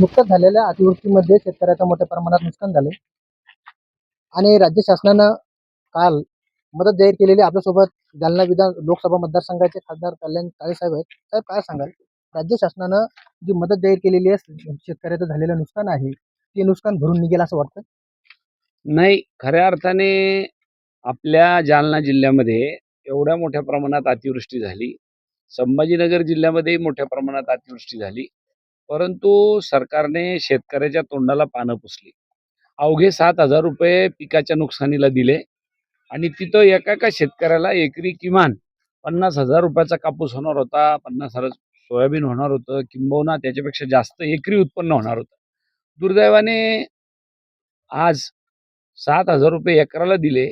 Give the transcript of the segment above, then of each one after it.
नुकत्याच झालेल्या अतिवृष्टीमध्ये शेतकऱ्याचं मोठ्या प्रमाणात नुकसान झाले आणि राज्य शासनानं काल मदत जाहीर केलेली आपल्यासोबत जालना विधान लोकसभा मतदारसंघाचे खासदार कल्याण काळे साहेब आहेत. साहेब काय सांगाल? राज्य शासनानं जी मदत जाहीर केलेली आहे शेतकऱ्याचं झालेलं नुकसान आहे ते नुकसान भरून निघेल असं वाटतं? नाही खऱ्या अर्थाने आपल्या जालना जिल्ह्यामध्ये एवढ्या मोठ्या प्रमाणात अतिवृष्टी झाली. संभाजीनगर जिल्ह्यामध्येही मोठ्या प्रमाणात अतिवृष्टी झाली. परंतु सरकारने शेतकऱ्याच्या तोंडाला पानं पुसली. अवघे सात हजार रुपये पिकाच्या नुकसानीला दिले आणि तिथं एका एका शेतकऱ्याला एकरी किमान पन्नास हजार रुपयाचा कापूस होणार होता पन्नास हजार सोयाबीन होणार होतं किंबहुना त्याच्यापेक्षा जास्त एकरी उत्पन्न होणार होतं. दुर्दैवाने आज सात हजार रुपये एकराला दिले.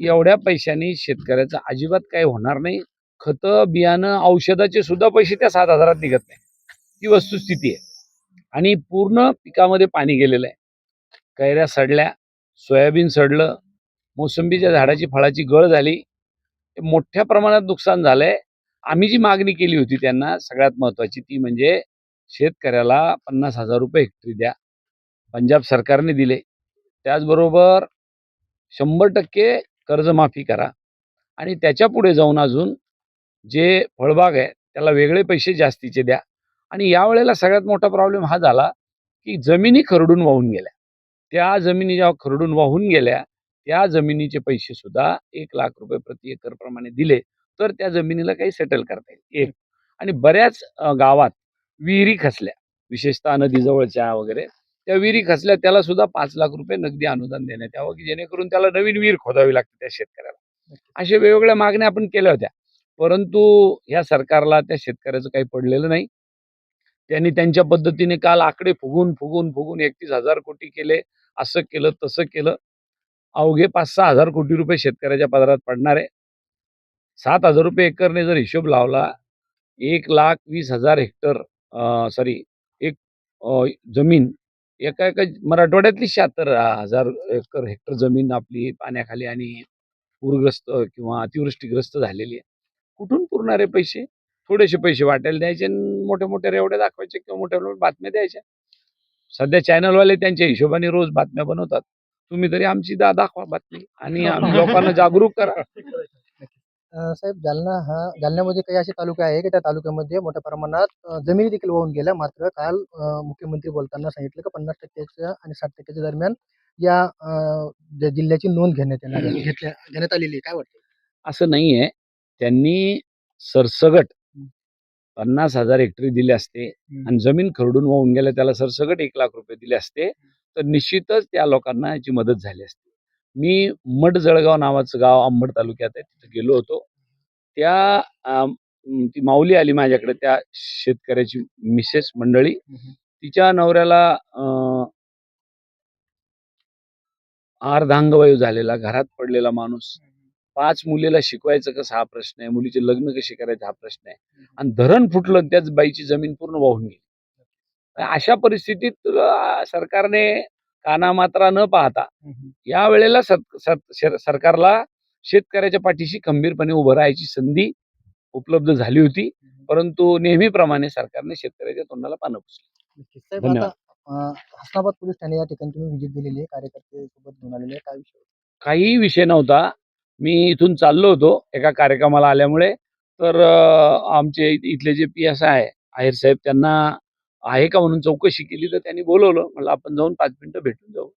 एवढ्या पैशांनी शेतकऱ्याचं अजिबात काही होणार नाही. खतं बियाणं औषधाचे सुद्धा पैसे त्या सात हजारात निघत नाही ती वस्तुस्थिती आहे. आणि पूर्ण पिकामध्ये पाणी गेलेलं आहे. कैऱ्या सडल्या सोयाबीन सडलं मोसंबीच्या झाडाची फळाची गळ झाली. मोठ्या प्रमाणात नुकसान झालंय. आम्ही जी मागणी केली होती त्यांना सगळ्यात महत्वाची ती म्हणजे शेतकऱ्याला पन्नास हजार रुपये हेक्टरी द्या. पंजाब सरकारने दिले. त्याचबरोबर शंभर टक्के कर्जमाफी करा. आणि त्याच्या पुढे जाऊन अजून जे फळबाग आहे त्याला वेगळे पैसे जास्तीचे द्या. आणि यावेळेला सगळ्यात मोठा प्रॉब्लेम हा झाला की जमिनी खरडून वाहून गेल्या. त्या जमिनी जेव्हा खरडून वाहून गेल्या त्या जमिनीचे पैसे सुद्धा एक लाख रुपये प्रति एकर प्रमाणे दिले तर त्या जमिनीला काही सेटल करता येईल. एक. आणि बऱ्याच गावात विहिरी खचल्या विशेषतः नदीजवळच्या वगैरे. त्या विहिरी खचल्या त्याला सुद्धा पाच लाख रुपये नगदी अनुदान देण्यात यावं की जेणेकरून त्याला नवीन विहीर खोदावी लागते त्या शेतकऱ्याला. अशा वेगवेगळ्या मागण्या आपण केल्या होत्या. परंतु या सरकारला त्या शेतकऱ्याचं काही पडलेलं नाही. त्यांनी त्यांच्या पद्धतीने काल आकडे फुगून फुगून फुगून एकतीस हजार कोटी केले. असं केलं तसं केलं. अवघे पाच सहा हजार कोटी रुपये शेतकऱ्याच्या पदरात पडणार. आहे सात हजार रुपये एकरने जर हिशोब लावला एक लाख वीस हजार हेक्टर सॉरी एक जमीन एका एका मराठवाड्यातली शहात्तर हजार एकर हेक्टर जमीन आपली पाण्याखाली आणि पूरग्रस्त किंवा अतिवृष्टीग्रस्त झालेली आहे. कुठून पुरणारे पैसे? थोडेसे पैसे वाटायला द्यायचे आणि मोठे मोठे रेवडे दाखवायचे किंवा मोठ्या मोठ्या बातम्या द्यायच्या. सध्या चॅनलवाले त्यांच्या हिशोबाने रोज बातम्या बनवतात. तुम्ही तरी आमची दा दाखवा बातमी आणि लोकांना जागरूक करा. साहेब जालना हा जालन्यामध्ये काही असे तालुके आहे की त्या तालुक्यामध्ये मोठ्या प्रमाणात जमिनी देखील वाहून गेल्या. मात्र काल मुख्यमंत्री बोलताना सांगितलं की पन्नास टक्क्याच्या आणि साठ टक्क्याच्या दरम्यान या जिल्ह्याची नोंद घेण्यात येणार घेण्यात आलेली आहे. काय वाटतं असं नाहीये. त्यांनी सरसगट पन्नास हजार हेक्टरी दिले असते. आणि जमीन खरडून वाहून गेल्या त्याला सरसगट एक लाख रुपये दिले असते. तर निश्चितच त्या लोकांना याची मदत झाली असती. मी मड जळगाव नावाचं गाव अंबड तालुक्यात आहे तिथे गेलो होतो. त्या ती माऊली आली माझ्याकडे त्या शेतकऱ्याची मिसेस मंडळी. तिच्या नवऱ्याला अर्धांगवायू झालेला घरात पडलेला माणूस. पाच मुलीला शिकवायचं कसं हा प्रश्न आहे? मुलीचे लग्न कसे करायचं हा प्रश्न आहे? आणि धरण फुटलं आणि त्याच बाईची जमीन पूर्ण वाहून गेली. अशा परिस्थितीत सरकारने कानामात्रा न पाहता या वेळेला सत- सत- शर- सरकारला शेतकऱ्याच्या पाठीशी खंबीरपणे उभं राहायची संधी उपलब्ध झाली होती. परंतु नेहमीप्रमाणे सरकारने शेतकऱ्याच्या तोंडाला पानं पुसली. हसनाबाद पोलीस ठाणे या ठिकाणी तुम्ही व्हिजिट दिलेली आहे. कार्यकर्ते सोबत घेऊन आलेले आहे. काय विषय काहीही विषय नव्हता. मी इथून चाललो होतो एका कार्यक्रमाला आल्यामुळे. तर आमचे इथले जे पी एस आहे आहेर साहेब त्यांना आहे का म्हणून चौकशी केली तर त्यांनी बोलवलं. म्हणलं आपण जाऊन पाच मिनिटं भेटून जाऊ.